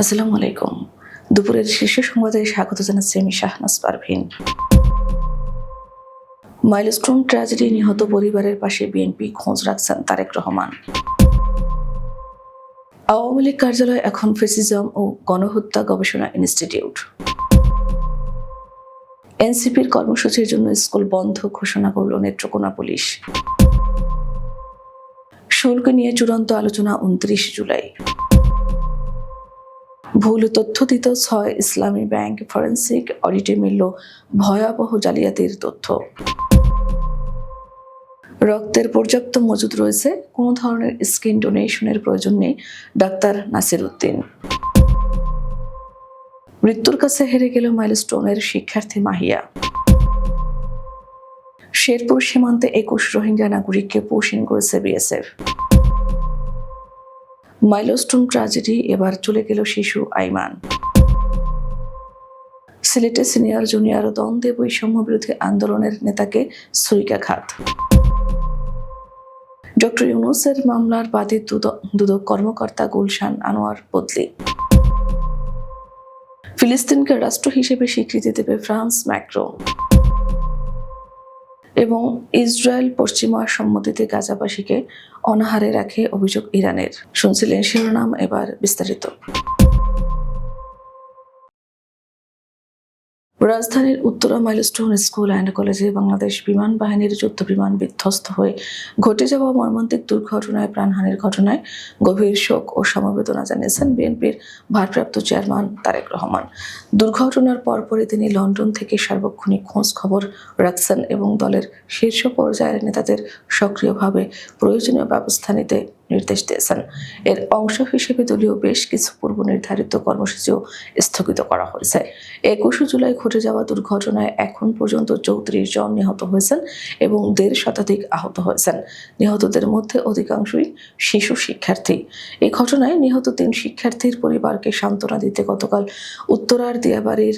আসসালামু আলাইকুম। দুপুরের শীর্ষ সংবাদে স্বাগত জানাচ্ছি আমি শাহনাজ পারভিন। মাইলস্টোন ট্র্যাজেডি নিহত পরিবারের পাশে বিএনপি খোঁজ রাখছেন তারেক রহমান। আওয়ামী লীগ কার্যালয় এখন ফেসিজম ও গণহত্যা গবেষণা ইনস্টিটিউট। এনসিপির কর্মসূচির জন্য স্কুল বন্ধ ঘোষণা করল নেত্রকোনা পুলিশ। শুল্ক নিয়ে চূড়ান্ত আলোচনা উনত্রিশ জুলাই। ভুল তথ্য দিত ছয় ইসলামী ব্যাংক ফরেন্সিক অডিটে মিলল ভয়াবহ জালিয়াতির তথ্য। রক্তের পর্যাপ্ত মজুদ রয়েছে, কোনো ধরনের স্কিন ডোনেশনের প্রয়োজন নেই, ডাক্তার নাসির উদ্দিন। মৃত্যুর কাছে হেরে গেল মাইলস্টোনের শিক্ষার্থী মাহিয়া। শেরপুর সীমান্তে একুশ রোহিঙ্গা নাগরিককে পোষণ করেছে বিএসএফ। মাইলস্টোন ট্র্যাজেডি এবার চলে গেল শিশু আইমান। সিলেটে সিনিয়র জুনিয়র দ্বন্দ্বে বৈষম্য বিরোধী আন্দোলনের নেতাকে ছুরিকাঘাত ডক্টর ইউনুসের মামলার বাদী দুদক কর্মকর্তা গুলশান আনোয়ার বদলি। ফিলিস্তিনকে রাষ্ট্র হিসেবে স্বীকৃতি দেবে ফ্রান্স ম্যাক্রো। এবং ইসরায়েল পশ্চিমা সম্মতিতে গাজাবাসীকে অনাহারে রাখে অভিযোগ ইরানের। শুনছিলেন শিরোনাম এবার বিস্তারিত। রাজধানীর উত্তরা মাইলস্টোন স্কুল অ্যান্ড কলেজে বাংলাদেশ বিমান বাহিনীর যুদ্ধ বিমান বিধ্বস্ত হয়ে ঘটে যাওয়া মর্মান্তিক দুর্ঘটনায় প্রাণহানির ঘটনায় গভীর শোক ও সমবেদনা জানিয়েছেন বিএনপির ভারপ্রাপ্ত চেয়ারম্যান তারেক রহমান। দুর্ঘটনার পরপরই তিনি লন্ডন থেকে সার্বক্ষণিক খোঁজ খবর রাখছেন এবং দলের শীর্ষ পর্যায়ের নেতাদের সক্রিয়ভাবে প্রয়োজনীয় ব্যবস্থা নিতে নির্দেশ দিয়েছেন। এর অংশ হিসেবে দলীয় বেশ কিছু পূর্ব নির্ধারিত কর্মসূচিও স্থগিত করা হয়েছে। একুশে জুলাই ঘটে যাওয়া দুর্ঘটনায় এখন পর্যন্ত চৌত্রিশ জন নিহত হয়েছেন এবং দেড় শতাধিক আহত হয়েছেন। নিহতদের মধ্যে অধিকাংশই শিশু শিক্ষার্থী। এই ঘটনায় নিহত তিন শিক্ষার্থীর পরিবারকে সান্ত্বনা দিতে গতকাল উত্তরার দিয়াবাড়ির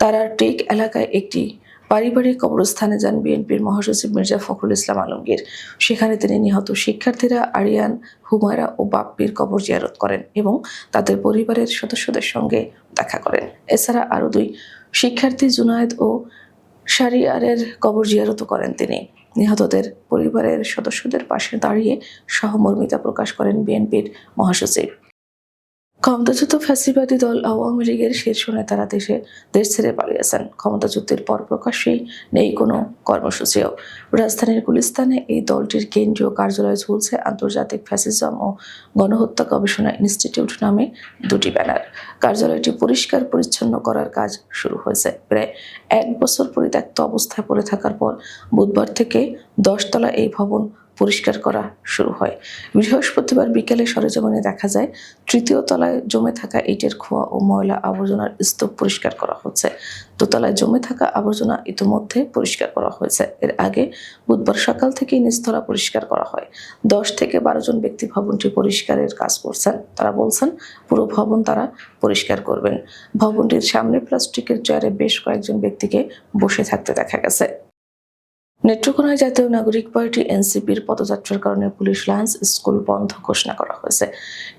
তারার টেক এলাকায় একটি পারিবারিক কবরস্থানে যান বিএনপির মহাসচিব মির্জা ফখরুল ইসলাম আলমগীর। সেখানে তিনি নিহত শিক্ষার্থীরা আরিয়ান, হুমায়রা ও বাপ্পির কবর জিয়ারত করেন এবং তাদের পরিবারের সদস্যদের সঙ্গে দেখা করেন। এছাড়া আরও দুই শিক্ষার্থী জুনায়েদ ও শারিয়ারের কবর জিয়ারত করেন তিনি। নিহতদের পরিবারের সদস্যদের পাশে দাঁড়িয়ে সহমর্মিতা প্রকাশ করেন বিএনপির মহাসচিব। ক্ষমতাচ্যুত ফ্যাসিবাদী দল আওয়ামী লীগের শীর্ষ নেতারা দেশে, দেশ ছেড়ে পালিয়েছেন ক্ষমতাচ্যুতির পর প্রকাশ্যেই নেই কোনো কর্মসূচিও। রাজধানীর গুলিস্তানে এই দলটির কেন্দ্রীয় কার্যালয়ে ঝুলছে আন্তর্জাতিক ফ্যাসিজম ও গণহত্যা গবেষণা ইনস্টিটিউট নামে দুটি ব্যানার। কার্যালয়টি পরিষ্কার পরিচ্ছন্ন করার কাজ শুরু হয়েছে। প্রায় এক বছর পরিত্যক্ত অবস্থায় পড়ে থাকার পর বুধবার থেকে দশতলা এই ভবন পরিষ্কার করা শুরু হয়। বৃহস্পতিবার বিকেলে সরেজমিনে দেখা যায়, তৃতীয় তলায় জমে থাকা ইটের খোয়া ও ময়লা আবর্জনার স্তূপ পরিষ্কার করা হচ্ছে। দোতলায় জমে থাকা আবর্জনা ইতিমধ্যে পরিষ্কার করা হয়েছে। এর আগে বুধবার সকাল থেকেই নিচতলা পরিষ্কার করা হয়। দশ থেকে বারো জন ব্যক্তি ভবনটি পরিষ্কারের কাজ করছেন। তারা বলছেন, পুরো ভবন তারা পরিষ্কার করবেন। ভবনটির সামনে প্লাস্টিকের চেয়ারে বেশ কয়েকজন ব্যক্তিকে বসে থাকতে দেখা গেছে। নেত্রকোনায় জাতীয় নাগরিক পার্টি এনসিপির পদযাত্রার কারণে পুলিশ লাইন্স স্কুল বন্ধ ঘোষণা করা হয়েছে।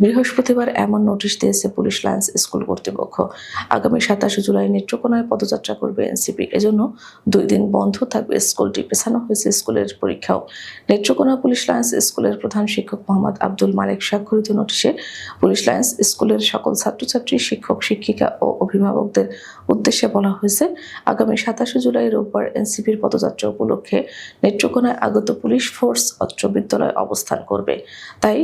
বৃহস্পতিবার এমন নোটিশ দিয়েছে পুলিশ লাইন্স স্কুল কর্তৃপক্ষ। আগামী সাতাশে জুলাই নেত্রকোনায় পদযাত্রা করবে এনসিপি। এজন্য দুই দিন বন্ধ থাকবে স্কুলটি। পেছানো হয়েছে স্কুলের পরীক্ষাও। নেত্রকোনা পুলিশ লাইন্স স্কুলের প্রধান শিক্ষক মোহাম্মদ আব্দুল মালিক স্বাক্ষরিত নোটিশে পুলিশ লাইন্স স্কুলের সকল ছাত্রছাত্রী, শিক্ষক, শিক্ষিকা ও অভিভাবকদের উদ্দেশ্যে বলা হয়েছে, আগামী সাতাশে জুলাই রোববার এনসিপির পদযাত্রা উপলক্ষে নেত্রকোনায় আগত পুলিশ ফোর্স অত্র বিদ্যালয় অবস্থান করবে। তাই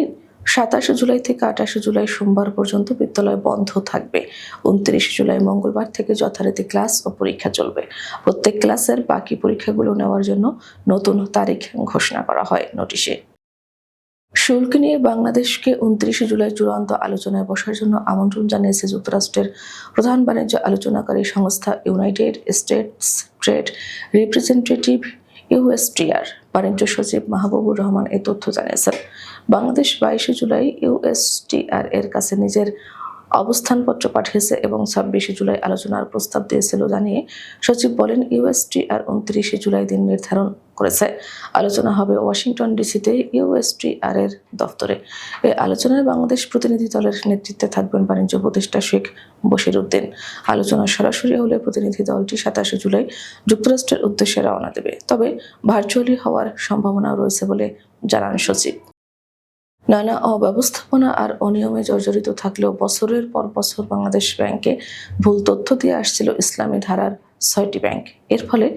সাতাশে জুলাই থেকে আঠাশে জুলাই সোমবার পর্যন্ত বিদ্যালয় বন্ধ থাকবে। উনত্রিশ জুলাই মঙ্গলবার থেকে যথারীতি ক্লাস ও পরীক্ষা চলবে। প্রত্যেক ক্লাসের বাকি পরীক্ষাগুলো নেওয়ার জন্য নতুন তারিখ ঘোষণা করা হয় নোটিশে। শুল্ক নিয়ে বাংলাদেশকে উনত্রিশে জুলাই চূড়ান্ত আলোচনায় বসার জন্য আমন্ত্রণ জানিয়েছে যুক্তরাষ্ট্রের প্রধান বাণিজ্য আলোচনাকারী সংস্থা United States trade representative USTR, বাণিজ্য সচিব মাহবুবুর রহমান এই তথ্য জানিয়েছেন। বাংলাদেশ বাইশে জুলাই ইউএসটিআর এর কাছে নিজের অবস্থানপত্র পাঠিয়েছে এবং ছাব্বিশে জুলাই আলোচনার প্রস্তাব দিয়েছিল জানিয়ে সচিব বলেন, ইউএসটি আর উনত্রিশে জুলাই দিন নির্ধারণ করেছে। আলোচনা হবে ওয়াশিংটন ডিসিতে ইউএসটিআর এর দফতরে। এই আলোচনায় বাংলাদেশ প্রতিনিধি দলের নেতৃত্বে থাকবেন বাণিজ্য উপদেষ্টা শেখ বশির উদ্দিন। আলোচনা সরাসরি হলে প্রতিনিধি দলটি সাতাশে জুলাই যুক্তরাষ্ট্রের উদ্দেশ্যে রওনা দেবে। তবে ভার্চুয়ালি হওয়ার সম্ভাবনাও রয়েছে বলে জানান সচিব। নানা অব্যবস্থাপনা আর অনিয়মে জর্জরিত থাকলেও বছরের পর বছর বাংলাদেশ ব্যাংকে ভুল তথ্য দিয়ে আসছিল ইসলামী ধারার ছয়টি ব্যাংক। এর ফলে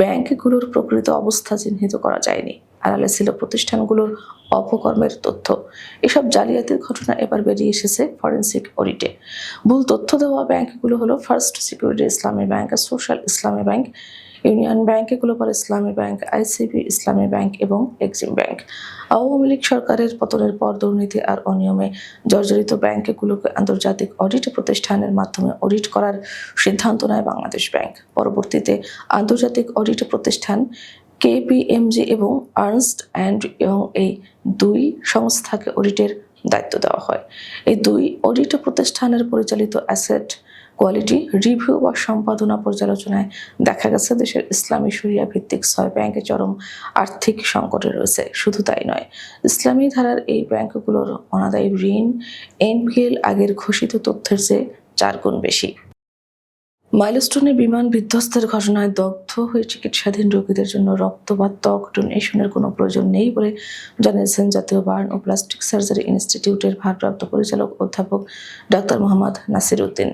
ব্যাংকগুলোর প্রকৃত অবস্থা চিহ্নিত করা যায়নি। আড়ালে ছিল প্রতিষ্ঠানগুলোর অপকর্মের তথ্য। এসব জালিয়াতির ঘটনা এবার বেরিয়ে এসেছে ফরেন্সিক অডিটে। ভুল তথ্য দেওয়া ব্যাংকগুলো হলো first security Islami bank social Islami bank. Union bank global Islami bank, ICB Islami bank এবং এক্সিম ব্যাংক। আওয়ামী লীগ সরকারের পতনের পর দুর্নীতি আর অনিয়মে জর্জরিত ব্যাংকগুলোকে আন্তর্জাতিক অডিট প্রতিষ্ঠানের মাধ্যমে অডিট করার সিদ্ধান্ত নেয় বাংলাদেশ ব্যাংক। পরবর্তীতে আন্তর্জাতিক অডিট প্রতিষ্ঠান কেপিএমজি এবং আর্নস্ট অ্যান্ড ইয়ং এই দুই সংস্থাকে অডিটের দায়িত্ব দেওয়া হয়। এই দুই অডিট প্রতিষ্ঠানের পরিচালিত অ্যাসেট কোয়ালিটি রিভিউ বা সম্পাদনা পর্যালোচনায় দেখা গেছে, দেশের ইসলামী শরিয়া ভিত্তিক ছয় ব্যাংকে চরম আর্থিক সংকটে রয়েছে। শুধু তাই নয়, ইসলামী ধারার এই ব্যাংকগুলোর অনাদায়ী ঋণ, এনপিএল আগের ঘোষিত তথ্যের চেয়ে চার গুণ বেশি। মাইলস্টোনে বিমান বিধ্বস্তের ঘটনায় দগ্ধ হয়ে চিকিৎসাধীন রোগীদের জন্য রক্ত বা ত্বক ডোনেশনের কোনো প্রয়োজন নেই বলে জানিয়েছেন জাতীয় বার্ন ও প্লাস্টিক সার্জারি ইনস্টিটিউটের ভারপ্রাপ্ত পরিচালক অধ্যাপক ডাক্তার মোহাম্মদ নাসির উদ্দিন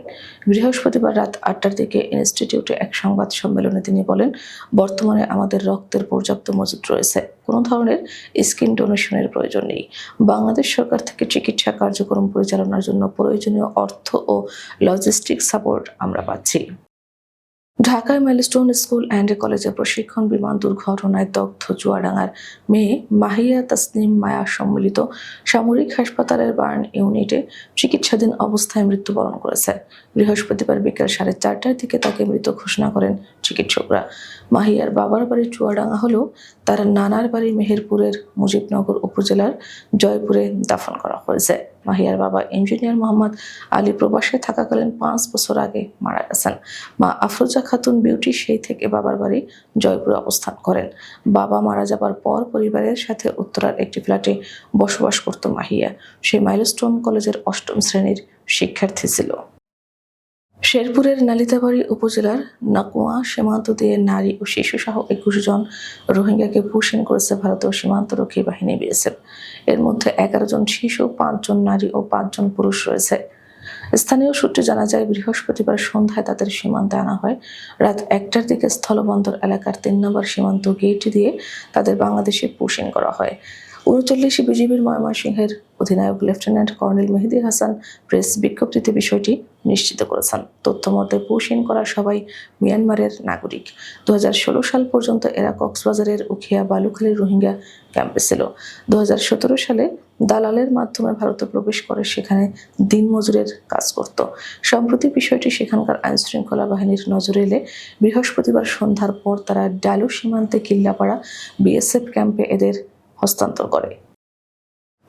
বৃহস্পতিবার রাত আটটার দিকে ইনস্টিটিউটে এক সংবাদ সম্মেলনে তিনি বলেন, বর্তমানে আমাদের রক্তের পর্যাপ্ত মজুদ রয়েছে। কোনো ধরনের স্কিন ডোনেশনের প্রয়োজন নেই। বাংলাদেশ সরকার থেকে চিকিৎসা কার্যক্রম পরিচালনার জন্য প্রয়োজনীয় অর্থ ও লজিস্টিক সাপোর্ট আমরা পাচ্ছি। ঢাকায় মাইলস্টোন স্কুল অ্যান্ড কলেজে প্রশিক্ষণ বিমান দুর্ঘটনায় দগ্ধ চুয়াডাঙ্গার মেয়ে মাহিয়া তাসনিম মায়া সম্মিলিত সামরিক হাসপাতালের বার্ন ইউনিটে চিকিৎসাধীন অবস্থায় মৃত্যুবরণ করেছে। বৃহস্পতিবার বিকেল সাড়ে চারটার দিকে তাকে মৃত ঘোষণা করেন চিকিৎসকরা। মাহিয়ার বাবার বাড়ি চুয়াডাঙ্গা হলেও তার নানার বাড়ি মেহেরপুরের মুজিবনগর উপজেলার জয়পুরে দাফন করা হয়েছে। মাহিয়ার বাবা ইঞ্জিনিয়ার মোহাম্মদ আলী প্রবাসে থাকাকালীন পাঁচ বছর আগে মারা গেছেন। মা আফরোজা খাতুন বিউটি সেই থেকে বাবার বাড়ি জয়পুরে অবস্থান করেন। বাবা মারা যাবার পর পরিবারের সাথে উত্তরার একটি ফ্ল্যাটে বসবাস করত মাহিয়া। সে মাইলস্টোন কলেজের অষ্টম শ্রেণির শিক্ষার্থী ছিল। শেরপুরের নালিতাবাড়ি উপজেলার নাকুয়া সীমান্ত দিয়ে নারী ও শিশু সহ একুশ জন রোহিঙ্গাকে পুষিন করেছে ভারতীয় সীমান্তরক্ষী বাহিনী বিএসএফ। এর মধ্যে এগারো জন শিশু পাঁচজন নারী ও পাঁচজন পুরুষ রয়েছে। স্থানীয় সূত্রে জানা যায়, বৃহস্পতিবার সন্ধ্যায় তাদের সীমান্তে আনা হয়। রাত একটার দিকে স্থলবন্দর এলাকার তিন নম্বর সীমান্ত গেট দিয়ে তাদের বাংলাদেশে পুষিন করা হয়। উনচল্লিশ বিজিবির ময়মনসিংহের অধিনায়ক lieutenant colonel Mehedi Hasan press বিজ্ঞপ্তিতে বিষয়টি নিশ্চিত করেছেন। তথ্য মতে, পুশিন করা সবাই মিয়ানমারের নাগরিক। দু হাজার ষোলো সাল পর্যন্ত এরা কক্সবাজারের উখিয়া বালুখালীর রোহিঙ্গা ক্যাম্পে ছিল। দু হাজার সতেরো সালে দালালের মাধ্যমে ভারতে প্রবেশ করে সেখানে দিনমজুরের কাজ করত। সম্প্রতি বিষয়টি সেখানকার আইনশৃঙ্খলা বাহিনীর নজরে এলে বৃহস্পতিবার সন্ধ্যার পর তারা ডালু সীমান্তে কিল্লাপাড়া বিএসএফ ক্যাম্পে এদের হস্তান্তর করে।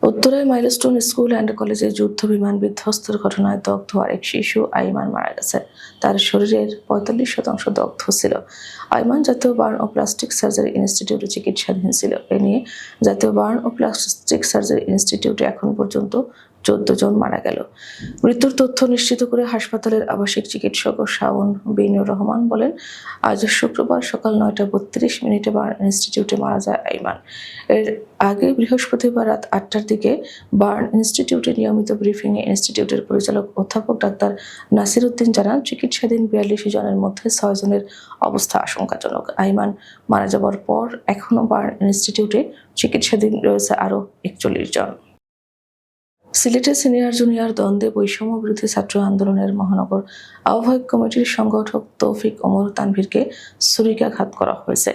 উত্তরায় মাইলস্টোন স্কুল অ্যান্ড কলেজে যুদ্ধ বিমান বিধ্বস্তের ঘটনায় দগ্ধ আরেক শিশু আইমান মারা গেছে। তার শরীরের পঁয়তাল্লিশ শতাংশ দগ্ধ ছিল। আইমান জাতীয় বার্ন ও প্লাস্টিক সার্জারি ইনস্টিটিউটে চিকিৎসাধীন ছিল। এ নিয়ে জাতীয় বার্ন ও প্লাস্টিক সার্জারি ইনস্টিটিউটে এখন পর্যন্ত চোদ্দ জন মারা গেল। মৃত্যুর তথ্য নিশ্চিত করে হাসপাতালের আবাসিক চিকিৎসক ও শাওন বিনুর রহমান বলেন, আজ শুক্রবার সকাল নয়টা বত্রিশ মিনিটে বার্ন ইনস্টিটিউটে মারা যায় আইমান। এর আগে বৃহস্পতিবার রাত আটটার দিকে বার্ন ইনস্টিটিউটে নিয়মিত ব্রিফিংয়ে ইনস্টিটিউটের পরিচালক অধ্যাপক ডাক্তার নাসির উদ্দিন জানান, চিকিৎসাধীন বিয়াল্লিশ জনের মধ্যে ছয় জনের অবস্থা আশঙ্কাজনক। আইমান মারা যাবার পর এখনও বার্ন ইনস্টিটিউটে চিকিৎসাধীন রয়েছে আরও একচল্লিশ জন। সিলেটে সিনিয়র জুনিয়র দ্বন্দ্বে বৈষম্য বিরোধী ছাত্র আন্দোলনের মহানগর আহ্বায়ক কমিটির সংগঠক তৌফিক ওমর তানভীরকে ছুরিকাঘাত করা হয়েছে।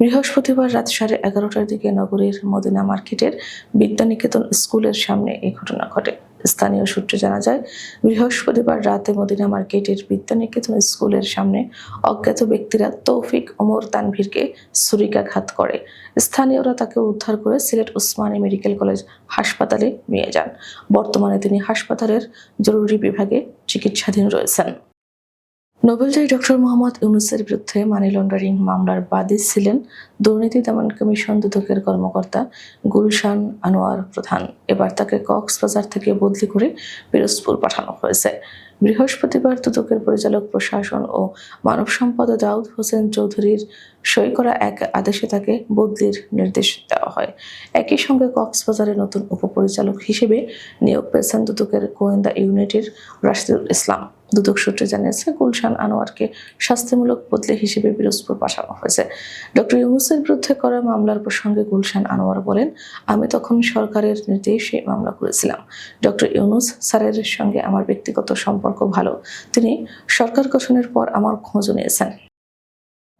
বৃহস্পতিবার রাত সাড়ে এগারোটার দিকে নগরীর মদিনা মার্কেটের বিদ্যানিকেতন স্কুলের সামনে এই ঘটনা ঘটে। স্থানীয় সূত্রে জানা যায়, বৃহস্পতিবার রাতে মদিনা মার্কেটের বিদ্যানিকেতন স্কুলের সামনে অজ্ঞাত ব্যক্তিরা তৌফিক ওমর তানভীরকে ছুরিকাঘাত করে। স্থানীয়রা তাকে উদ্ধার করে সিলেট উসমানী মেডিকেল কলেজ হাসপাতালে নিয়ে যান। বর্তমানে তিনি হাসপাতালের জরুরি বিভাগে চিকিৎসাধীন রয়েছেন। নোবেলজয়ী ডক্টর মোহাম্মদ ইউনুসের বিরুদ্ধে মানি লন্ডারিং মামলার বাদী ছিলেন দুর্নীতি দমন কমিশন দুদকের কর্মকর্তা গুলশান আনোয়ার প্রধান। এবার তাকে কক্সবাজার থেকে বদলি করে পিরোজপুর পাঠানো হয়েছে। বৃহস্পতিবার দুদকের পরিচালক, প্রশাসন ও মানব সম্পদ দাউদ হোসেন চৌধুরীর সই করা এক আদেশে তাকে বদলির নির্দেশ দেওয়া হয়। একই সঙ্গে কক্সবাজারের নতুন উপপরিচালক হিসেবে নিয়োগ পেয়েছেন দুদকের গোয়েন্দা ইউনিটের রাশিদুল ইসলাম। দুদক সূত্রে জানিয়েছে, গুলশান আনোয়ারকে শাস্তিমূলক বদলি হিসেবে পিরোজপুর পাঠানো হয়েছে। ডক্টর ইউনুসের বিরুদ্ধে করা মামলার প্রসঙ্গে গুলশান আনোয়ার বলেন, আমি তখন সরকারের নির্দেশে মামলা করেছিলাম। ডক্টর ইউনুস স্যারের সঙ্গে আমার ব্যক্তিগত সম্পর্ক ভালো। তিনি সরকার গঠনের পর আমার খোঁজও নিয়েছেন।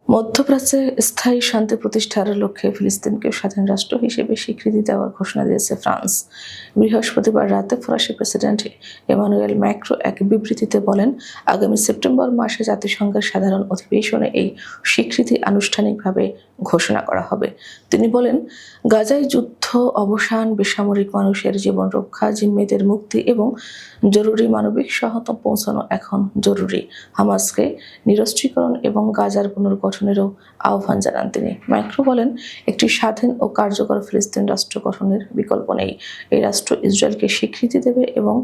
মধ্যপ্রাচ্যে স্থায়ী শান্তি প্রতিষ্ঠার লক্ষ্যে ফিলিস্তিনকে স্বাধীন রাষ্ট্র হিসেবে স্বীকৃতি দেওয়ার ঘোষণা দিয়েছে ফ্রান্স। বৃহস্পতিবার রাতে ফরাসি প্রেসিডেন্ট এমানুয়েল ম্যাক্রো এক বিবৃতিতে বলেন, আগামী সেপ্টেম্বর মাসে জাতিসংঘের সাধারণ অধিবেশনে এই স্বীকৃতি আনুষ্ঠানিকভাবে ঘোষণা করা হবে। তিনি বলেন, গাজায় যুদ্ধ, অবসান, বেসামরিক মানুষের জীবন রক্ষা, জিম্মিদের মুক্তি এবং জরুরি মানবিক সহায়তা পৌঁছানো এখন জরুরি। হামাসকে নিরস্ত্রীকরণ এবং গাজার পুনর্গঠনেরও আহ্বান জানান তিনি। ম্যাক্রো বলেন, একটি স্বাধীন ও কার্যকর ফিলিস্তিন রাষ্ট্র গঠনের বিকল্প নেই। এই রাষ্ট্র ইসরায়েলকে স্বীকৃতি দেবে এবং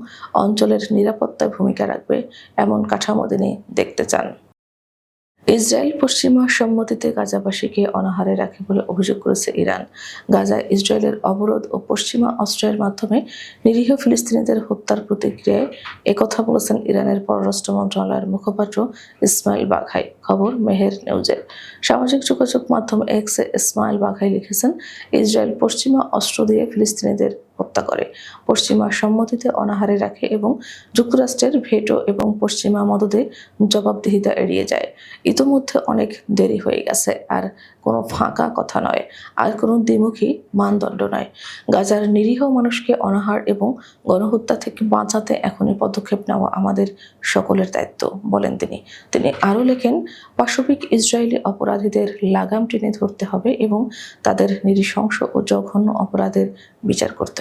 অঞ্চলের নিরাপত্তায় ভূমিকা রাখবে, এমন কাঠামো তিনি দেখতে চান। ইসরায়েল পশ্চিমা সম্মতিতে গাজাবাসীকে অনাহারে রাখে বলে অভিযোগ করেছে ইরান। গাজায় ইসরায়েলের অবরোধ ও পশ্চিমা অস্ত্রের মাধ্যমে নিরীহ ফিলিস্তিনিদের হত্যার প্রতিক্রিয়ায় একথা বলেছেন ইরানের পররাষ্ট্র মন্ত্রণালয়ের মুখপাত্র ইসমাইল বাঘাই। খবর মেহের নিউজের। সামাজিক যোগাযোগ মাধ্যম এক্সে ইসমাইল বাঘাই লিখেছেন, ইসরায়েল পশ্চিমা অস্ত্র দিয়ে ফিলিস্তিনিদের হত্যা করে। পশ্চিমা সম্মতিতে অনাহারে রাখে এবং যুক্তরাষ্ট্রের ভেটো এবং পশ্চিমা মদদে জবাবদিহিতা এড়িয়ে যায়। ইতোমধ্যে অনেক দেরি হয়ে গেছে, আর কোনো ফাঁকা কথা নয়, আর কোনো দ্বিমুখী মানদণ্ড নয়। গাজার নিরীহ মানুষকে অনাহার এবং গণহত্যা থেকে বাঁচাতে এখনই পদক্ষেপ নেওয়া আমাদের সকলের দায়িত্ব, বলেন তিনি। তিনি আরও লেখেন, পাশবিক ইসরায়েলি অপরাধীদের লাগাম টেনে ধরতে হবে এবং তাদের নৃশংস ও জঘন্য অপরাধের বিচার করতে